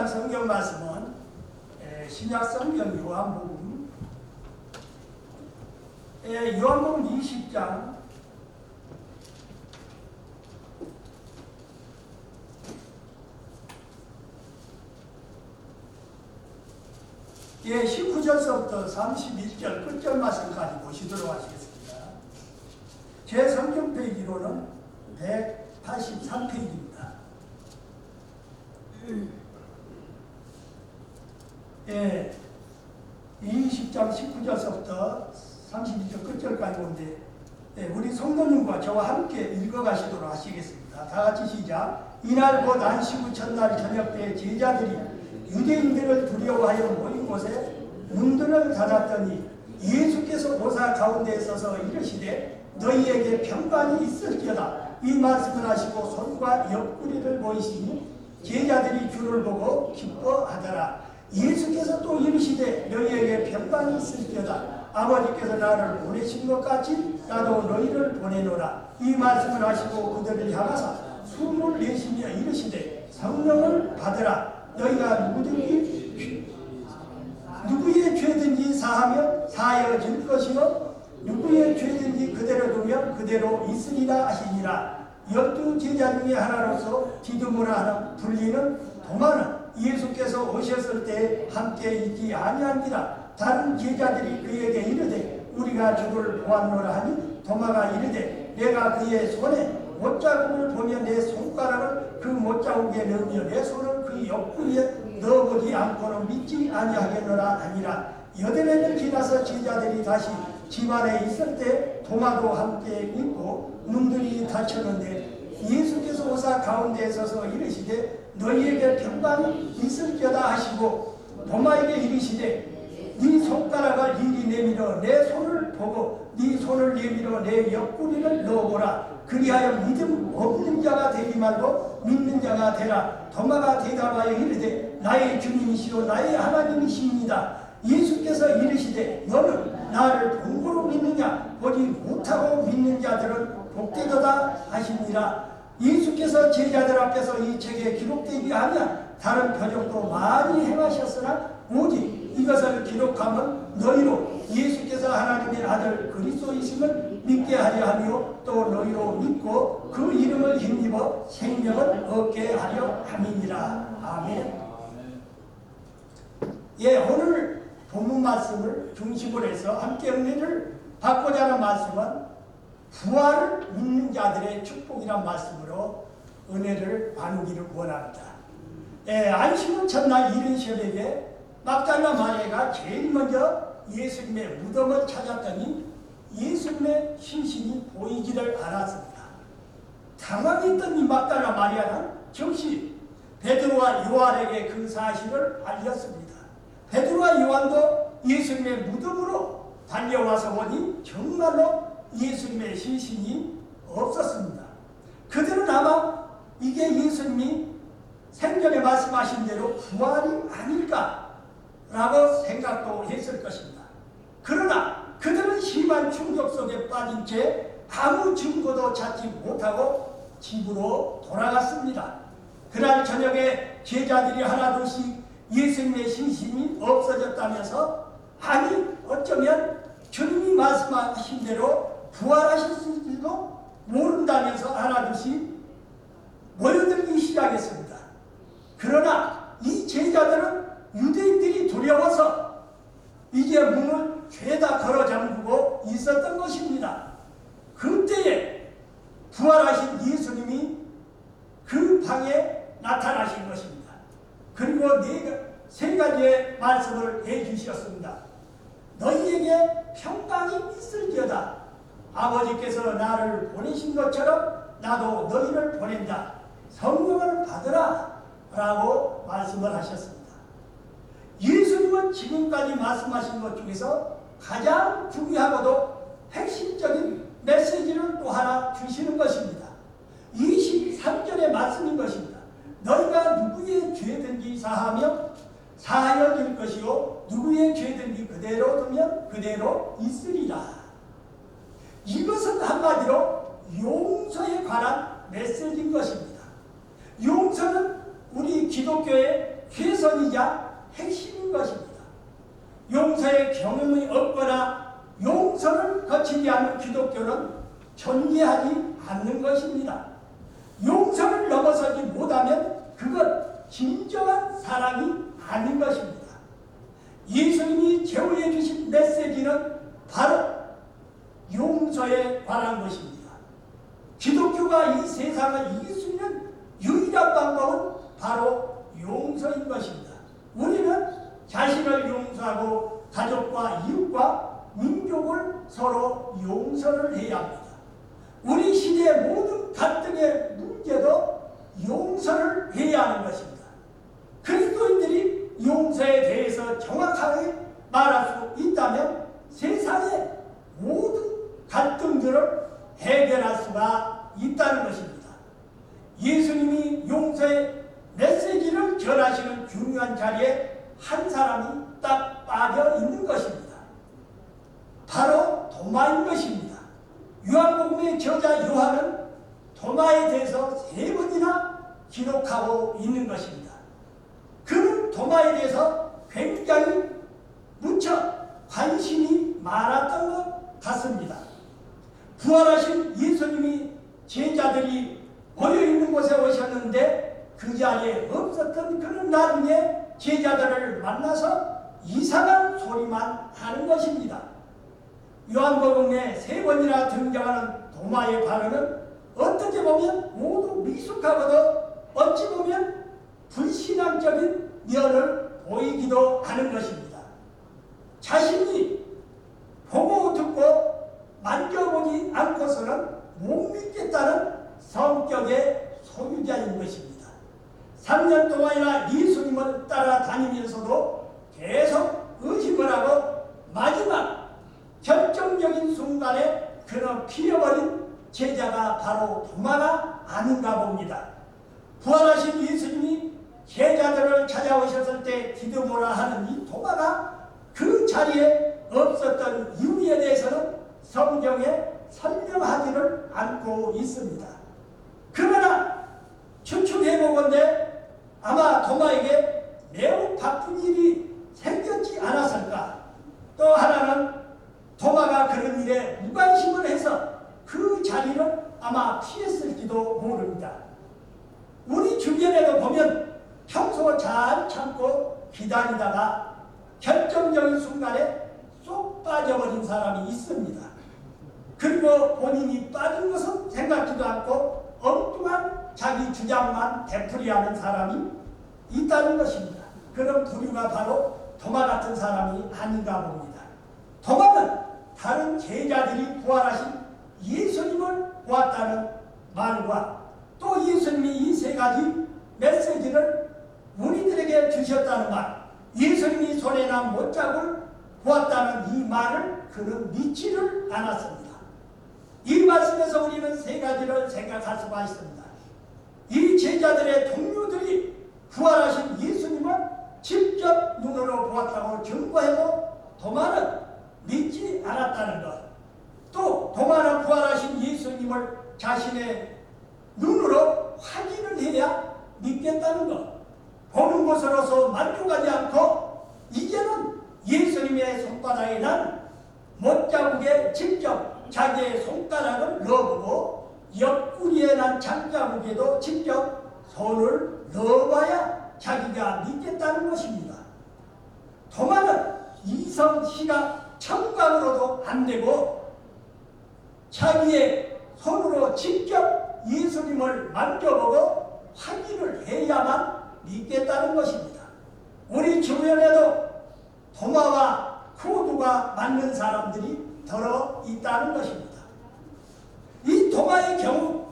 준비한 성경 말씀은 에, 신약 성경 요한복음 에, 요한복음 20장 예, 19절서부터 31절 끝절 말씀까지 보시도록 하시겠습니다. 제 성경 페이지로는 183페이지입니다. 예, 20장 19절서부터 32절 끝절까지 보는데 예, 우리 성도님과 저와 함께 읽어가시도록 하시겠습니다. 다 같이 시작. 이날 곧 안식 후 첫날 저녁 때 제자들이 유대인들을 두려워하여 모인 곳에 문들을 닫았더니 예수께서 보사 가운데 서서 이르시되 너희에게 평강이 있을지어다 이 말씀을 하시고 손과 옆구리를 보이시니 제자들이 주를 보고 기뻐하더라 예수께서 또 이르시되 너희에게 평강이 있을지어다. 아버지께서 나를 보내신 것 같이 나도 너희를 보내노라. 이 말씀을 하시고 그들을 향하사 숨을 내쉬며 이르시되 성령을 받으라. 너희가 누구든지 누구의 죄든지 사하면 사하여질 것이요 누구의 죄든지 그대로 두면 그대로 있으리라 하시니라. 열두 제자 중에 하나로서 디두무라 하는 불리는 도마는 예수께서 오셨을 때 함께 있지 아니한지라 다른 제자들이 그에게 이르되 우리가 주를 보았노라 하니 도마가 이르되 내가 그의 손에 못자국을 보면 내 손가락을 그 못자국에 넣으며 내 손을 그 옆구리에 넣어보지 않고는 믿지 아니하겠노라 하니라. 여덟해를 지나서 제자들이 다시 집안에 있을 때 도마도 함께 있고 문들이 닫혔는데 예수께서 오사 가운데 서서 이르시되 너희에게 평강이 있을지어다 하시고 도마에게 이르시되 네 손가락을 이리 내밀어 내 손을 보고 네 손을 내밀어 내 옆구리를 넣어보라. 그리하여 믿음 없는 자가 되지 말고 믿는 자가 되라. 도마가 대답하여 이르되 나의 주님이시오 나의 하나님이십니다. 예수께서 이르시되 너는 나를 본고로 믿느냐? 보지 못하고 믿는 자들은 복되도다 하시니라 예수께서 제자들 앞에서 이 책에 기록되지 아니한 다른 표적도 많이 행하셨으나 오직 이것을 기록하면 너희로 예수께서 하나님의 아들 그리스도이심을 믿게 하려 하며 또 너희로 믿고 그 이름을 힘입어 생명을 얻게 하려 함이니라. 아멘. 예 오늘 본문 말씀을 중심으로 해서 함께 은혜를 받고자 하는 말씀은 부활을 믿는 자들의 축복이란 말씀으로 은혜를 나누기를 원합니다. 예, 안식은 첫날 이른 시험에게 막달라 마리아가 제일 먼저 예수님의 무덤을 찾았더니 예수님의 신신이 보이기를 알았습니다. 당황했던 이 막달라 마리아는 즉시 베드로와 요한에게 그 사실을 알렸습니다. 베드로와 요한도 예수님의 무덤으로 달려와서 보니 정말로 예수님의 신신이 없었습니다. 그들은 아마 이게 예수님이 생전에 말씀하신 대로 부활이 아닐까라고 생각도 했을 것입니다. 그러나 그들은 심한 충격 속에 빠진 채 아무 증거도 찾지 못하고 집으로 돌아갔습니다. 그날 저녁에 제자들이 하나둘씩 예수님의 신심이 없어졌다면서 아니 어쩌면 주님이 말씀하신 대로 부활하셨을지도 모른다면서 하나둘씩 모여들기 시작했습니다. 그러나 이 제자들은 유대인들이 두려워서 이제 문을 죄다 걸어 잠그고 있었던 것입니다. 그때에 부활하신 예수님이 그 방에 나타나신 것입니다. 그리고 네, 세 가지의 말씀을 해 주셨습니다. 너희에게 평강이 있을지어다. 아버지께서 나를 보내신 것처럼 나도 너희를 보낸다. 성령을 받으라. 라고 말씀을 하셨습니다. 예수님은 지금까지 말씀하신 것 중에서 가장 중요하고도 핵심적인 메시지를 또 하나 주시는 것입니다. 23절의 말씀인 것입니다. 너희가 누구의 죄든지 사하며 사하여 질 것이요 누구의 죄든지 그대로 두면 그대로 있으리라. 이것은 한마디로 용서에 관한 메시지인 것입니다. 용서는 우리 기독교의 최선이자 핵심인 것입니다. 용서의 경험이 없거나 용서를 거치지 않은 기독교는 존재하지 않는 것입니다. 용서를 넘어서지 못하면 그건 진정한 사랑이 아닌 것입니다. 예수님이 제공해 주신 메시지는 바로 용서에 관한 것입니다. 기독교가 이 세상을 이길 수 있는 유일한 방법은 바로 용서인 것입니다. 우리는 자신을 용서하고 가족과 이웃과 민족을 서로 용서를 해야 합니다. 우리 시대의 모든 갈등의 문제도 용서를 해야 하는 것입니다. 그리스도인들이 용서에 대해서 정확하게 말할 수 있다면 세상의 모든 갈등들을 해결할 수가 있다는 것입니다. 예수님이 용서의 메시지를 전하시는 중요한 자리에 한 사람이 딱 빠져 있는 것입니다. 바로 도마인 것입니다. 요한복음의 저자 요한은 도마에 대해서 세 번이나 기록하고 있는 것입니다. 그는 도마에 대해서 굉장히 무척 관심이 많았던 것 같습니다. 부활하신 예수님이 제자들이 모여 있는 곳에 오셨는데 그 자리에 없었던 그는 나중에 제자들을 만나서 이상한 소리만 하는 것입니다. 요한복음에 세 번이나 등장하는 도마의 발언은 어떻게 보면 모두 미숙하고도 어찌 보면 불신앙적인 면을 보이기도 하는 것입니다. 자신이 보고 듣고 만져보지 않고서는 못 믿겠다는 성격의 소유자인 것입니다. 3년 동안이나 예수님을 따라다니면서도 계속 의심을 하고 마지막 결정적인 순간에 그는 피어버린 제자가 바로 도마가 아닌가 봅니다. 부활하신 예수님이 제자들을 찾아오셨을 때 디드모라 하는 이 도마가 그 자리에 없었던 이유에 대해서는 성경에 설명하지를 않고 있습니다. 그러나 추측해보건대 아마 도마에게 매우 바쁜 일이 생겼지 않았을까 또 하나는 도마가 그런 일에 무관심을 해서 그 자리를 아마 피했을지도 모릅니다. 우리 주변에도 보면 평소 잘 참고 기다리다가 결정적인 순간에 쏙 빠져버린 사람이 있습니다. 그리고 본인이 빠진 것은 생각지도 않고 엉뚱한 자기 주장만 되풀이하는 사람이 있다는 것입니다. 그런 부류가 바로 도마 같은 사람이 아닌가 봅니다. 도마는 다른 제자들이 부활하신 예수님을 보았다는 말과 또 예수님이 이 세 가지 메시지를 우리들에게 주셨다는 말, 예수님이 손에 난 못자국을 보았다는 이 말을 그는 믿지를 않았습니다. 이 말씀에서 우리는 세 가지를 생각할 수가 있습니다. 이 제자들의 동료들이 부활하신 예수님을 직접 눈으로 보았다고 증거해도 도마는 믿지 않았다는 것. 또 도마는 부활하신 예수님을 자신의 눈으로 확인을 해야 믿겠다는 것. 보는 것으로서 만족하지 않고 이제는 예수님의 손바닥에 난 못자국에 직접 자기의 손가락을 넣어보고 옆구리에 난 장자국에도 직접 손을 넣어봐야 자기가 믿겠다는 것입니다. 도마는 이성 시각 청각으로도 안 되고 자기의 손으로 직접 예수님을 만져보고 확인을 해야만 믿겠다는 것입니다. 우리 주변에도 도마와 코드가 맞는 사람들이 더러 있다는 것입니다. 이 도마의 경우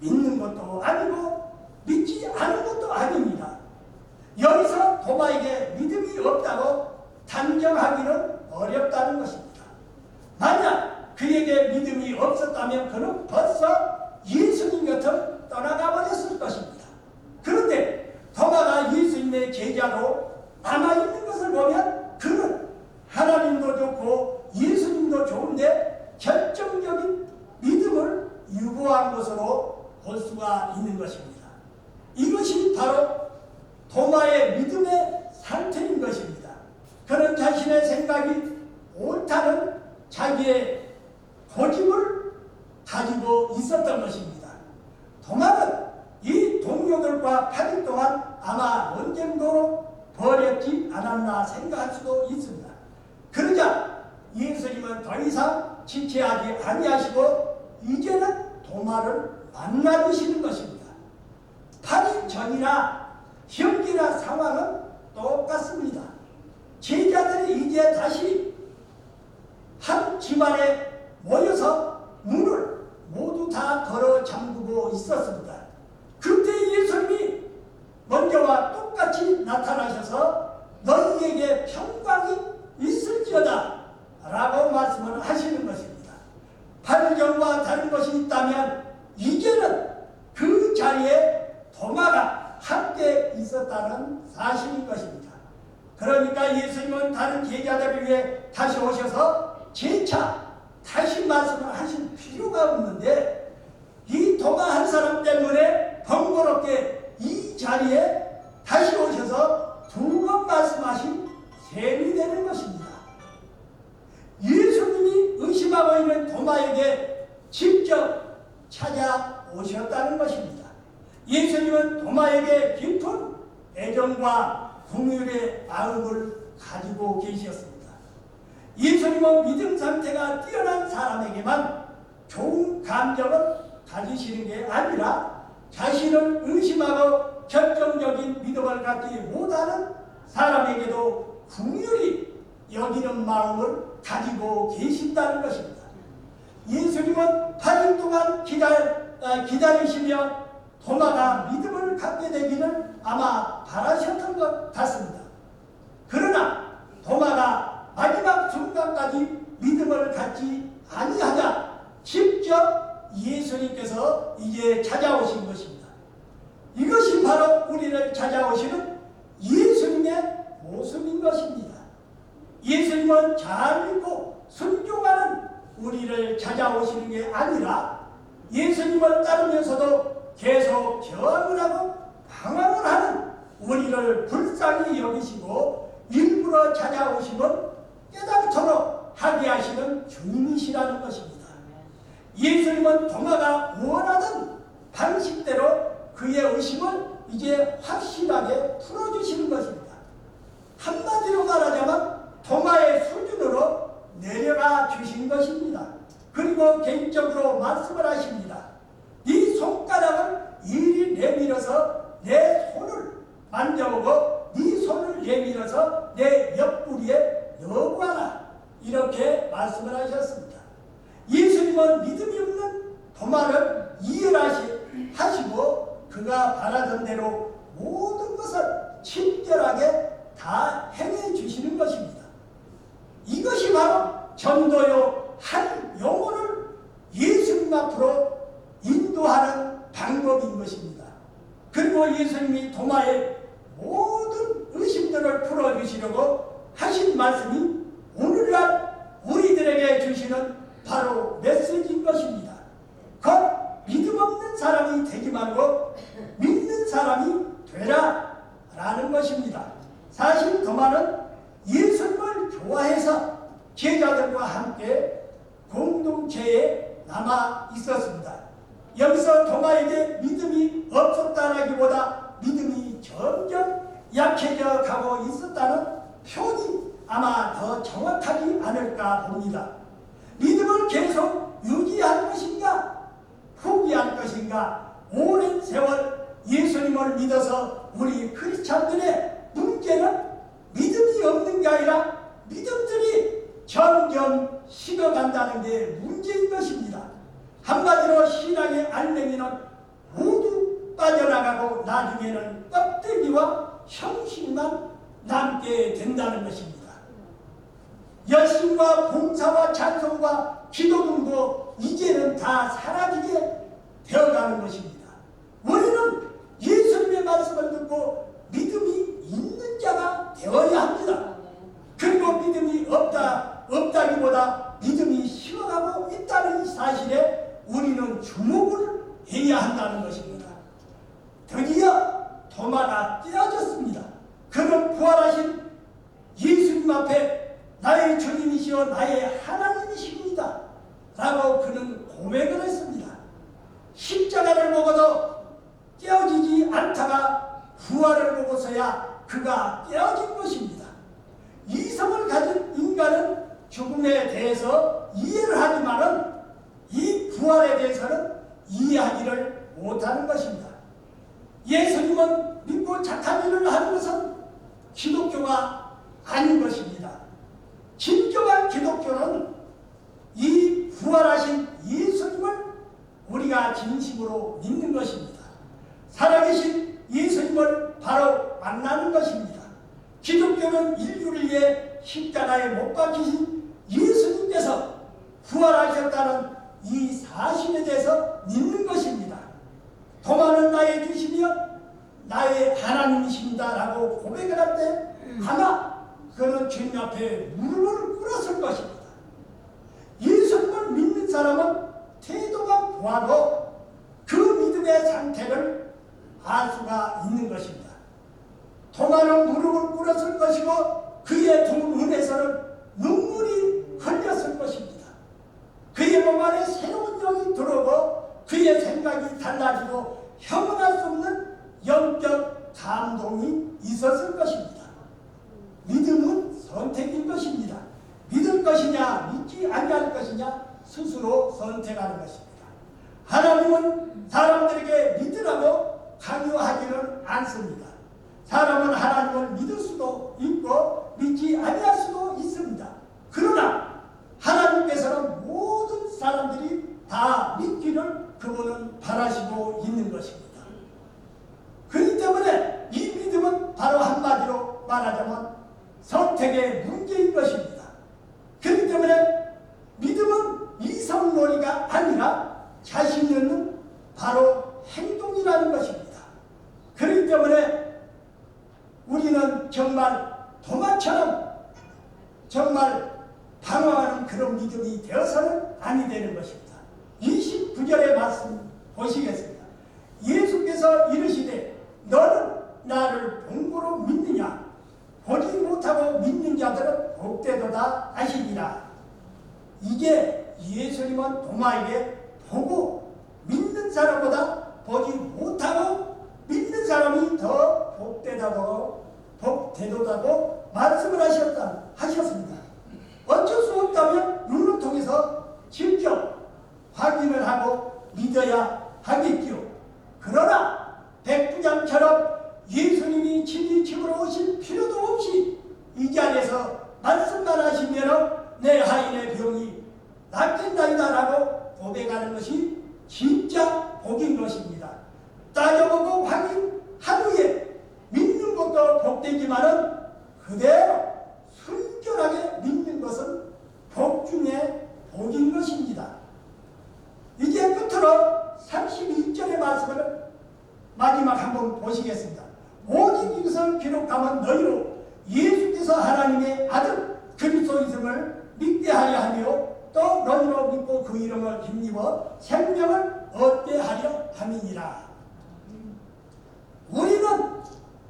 믿는 것도 아니고 믿지 않은 것도 아닙니다. 여기서 도마에게 믿음이 없다고 단정하기는 어렵다는 것입니다. 만약 그에게 믿음이 없었다면 그는 벌써 예수님 곁을 떠나가 버렸을 것입니다. 그런데 도마가 예수님의 제자로 남아있는 것을 보면 그는 하나님도 좋고 예수님도 좋은데 결정적인 믿음을 유보한 것으로 볼 수가 있는 것입니다. 이것이 바로 도마의 믿음의 상태인 것입니다. 그는 자신의 생각이 옳다는 자기의 고집을 가지고 있었던 것입니다. 도마는 이 동료들과 8일 동안 아마 논쟁도로 버렸지 않았나 생각할 수도 있습니다. 그러자 예수님은 더 이상 지체하지 아니하시고 이제는 도마를 만나주시는 것입니다. 8일 전이나 현기나 상황은 똑같습니다. 제자들이 이제 다시 한 집안에 모여서 문을 모두 다 걸어 잠그고 있었습니다. 그때 예수님이 먼저와 똑같이 나타나셔서 너희에게 평강이 있을지어다 라고 말씀을 하시는 것입니다. 발견과 다른 것이 있다면 이제는 그 자리에 도마가 함께 있었다는 사실인 것입니다. 그러니까 예수님은 다른 제자들을 위해 다시 오셔서 재차 다시 말씀을 하실 필요가 없는데 이 도마 한 사람 때문에 번거롭게 이 자리에 다시 오셔서 두 번 말씀하신 셈이 되는 것입니다. 예수님이 의심하고 있는 도마에게 직접 찾아오셨다는 것입니다. 예수님은 도마에게 깊은 애정과 궁율의 마음을 가지고 계셨습니다. 예수님은 믿음 상태가 뛰어난 사람에게만 좋은 감정을 가지시는 게 아니라 자신을 의심하고 결정적인 믿음을 갖지 못하는 사람에게도 궁율이 여기는 마음을 가지고 계신다는 것입니다. 예수님은 8일 동안 기다려, 아, 기다리시며 도마가 믿음을 갖게 되기를 아마 바라셨던 것 같습니다. 그러나 도마가 마지막 순간까지 믿음을 갖지 아니하자 직접 예수님께서 이제 찾아오신 것입니다. 이것이 바로 우리를 찾아오시는 예수님의 모습인 것입니다. 예수님은 잘 믿고 순종하는 우리를 찾아오시는 게 아니라 예수님을 따르면서도 계속 저항을 하고 방황을 하는 우리를 불쌍히 여기시고 일부러 찾아오시면 깨닫도록 하게 하시는 주님이시라는 것입니다. 예수님은 도마가 원하던 방식대로 그의 의심을 이제 확실하게 풀어주시는 것입니다. 한마디로 말하자면 도마의 수준으로 내려가 주신 것입니다. 그리고 개인적으로 말씀을 하십니다. 네 손가락을 이리 내밀어서 내 손을 만져보고 네 손을 내밀어서 내 옆구리에 넣어봐라. 이렇게 말씀을 하셨습니다. 예수님은 믿음이 없는 도마를 이해하시고 그가 바라던 대로 모든 것을 친절하게 다 행해 주시는 것입니다. 이것이 바로 전도요 한 영혼을 예수님 앞으로 인도하는 방법인 것입니다. 그리고 예수님이 도마의 모든 의심들을 풀어주시려고 하신 말씀이 오늘날 우리들에게 주시는 바로 메시지인 것입니다. 곧 믿음 없는 사람이 되지 말고 믿는 사람이 되라 라는 것입니다. 사실 도마는 예수님을 좋아해서 제자들과 함께 공동체에 남아 있었습니다. 여기서 도마에게 믿음이 없었다라기보다 믿음이 점점 약해져 가고 있었다는 표현이 아마 더 정확하지 않을까 봅니다. 믿음을 계속 유지할 것인가 포기할 것인가 오랜 세월 예수님을 믿어서 우리 크리스찬들의 문제는 믿음이 없는 게 아니라 믿음들이 점점 식어간다는 게 문제인 것입니다. 한마디로 신앙의 알맹이는 모두 빠져나가고 나중에는 껍데기와 형식만 남게 된다는 것입니다. 열심과 봉사와 찬송과 기도 등도 이제는 다 사라지게 되어가는 것입니다. 우리는 예수님의 말씀을 듣고 믿음이 있는 자가 되어야 합니다. 그리고 믿음이 없다, 없다기보다 믿음이 식어가고 있다는 사실에 우리는 주목을 해야 한다는 것입니다. 드디어 도마가 떼어졌습니다. 그는 부활하신 예수님 앞에 나의 주님이시여 나의 하나님이십니다. 라고 그는 고백을 했습니다. 십자가를 보고도 깨어지지 않다가 부활을 보고서야 그가 깨어진 것입니다. 이성을 가진 인간은 죽음에 대해서 이해를 하지만은 이 부활에 대해서는 이해하기를 못하는 것입니다. 예수님은 믿고 착한 일을 하는 것은 기독교가 아닌 것입니다. 진정한 기독교는 이 부활하신 예수님을 우리가 진심으로 믿는 것입니다. 살아계신 예수님을 바로 만나는 것입니다. 기독교는 인류를 위해 십자가에 못 박히신 예수님께서 부활하셨다는 이 사실에 대해서 믿는 것입니다. 도마는 나의 주시며 나의 하나님이십니다라고 고백을 할때 아마 그는 주님 앞에 무릎을 꿇었을 것입니다. 예수님을 믿는 사람은 태도가 보아도 그 믿음의 상태를 알 수가 있는 것입니다. 도마는 무릎을 꿇었을 것이고 그의 두 눈에서는 눈물이 흘렸을 것입니다. 그의 몸 안에 새로운 영이 들어오고 그의 생각이 달라지고 형언할 수 없는 영적 감동이 있었을 것입니다. 믿음은 선택인 것입니다. 믿을 것이냐 믿지 아니할 것이냐 스스로 선택하는 것입니다. 하나님은 사람들에게 믿으라고 강요하지는 않습니다. 사람은 하나님을 믿을 수도 있고 믿지 아니할 수도 있습니다. 그러나 하나님께서는 모든 사람들이 다 믿기를 그분은 바라시고 있는 것입니다. 그렇기 때문에 이 믿음은 바로 한마디로 말하자면 선택의 문제인 것입니다. 그렇기 때문에 믿음은 이성놀이가 아니라 자신 있는 바로 행동이라는 것입니다. 그렇기 때문에 우리는 정말 도마처럼 정말 방황하는 그런 믿음이 되어서는 아니 되는 것입니다. 29절의 말씀 보시겠습니다. 예수께서 이르시되 너는 나를 본고로 믿느냐 보지 못하고 믿는 자들은 복되도다 하시니라. 이게 예수님은 도마에게 보고 믿는 사람보다 보지 못하고 믿는 사람이 더 복되다고 복 되도다고 말씀을 하셨다 하셨습니다. 어쩔 수 없다면 눈을 통해서 직접 확인을 하고 믿어야 하겠지요. 그러나 백부장처럼 예수님이 친히 집으로 오실 필요도 없이 이 자리에서 말씀만 하시면 내 하인의 병이 낫겠나이다라고 고백하는 것이 진짜 복인 것입니다. 따져보고 확인한 후에 복되지만은 그대로 순결하게 믿는 것은 복 중에 복인 것입니다. 이제 끝으로 32절의 말씀을 마지막 한번 보시겠습니다. 오직 이것을 기록하면 너희로 예수께서 하나님의 아들 그리스도이심을 믿게 하려 하며 또 너희로 믿고 그 이름을 힘입어 생명을 얻게 하려 함이니라. 우리는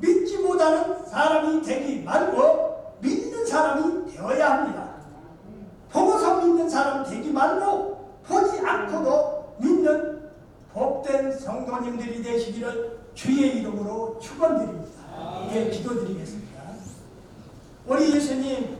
믿지 못하는 사람이 되기 말고 믿는 사람이 되어야 합니다. 보고서 믿는 사람 되기 말고 보지 않고도 믿는 복된 성도님들이 되시기를 주의 이름으로 축원드립니다. 예, 기도드리겠습니다. 우리 예수님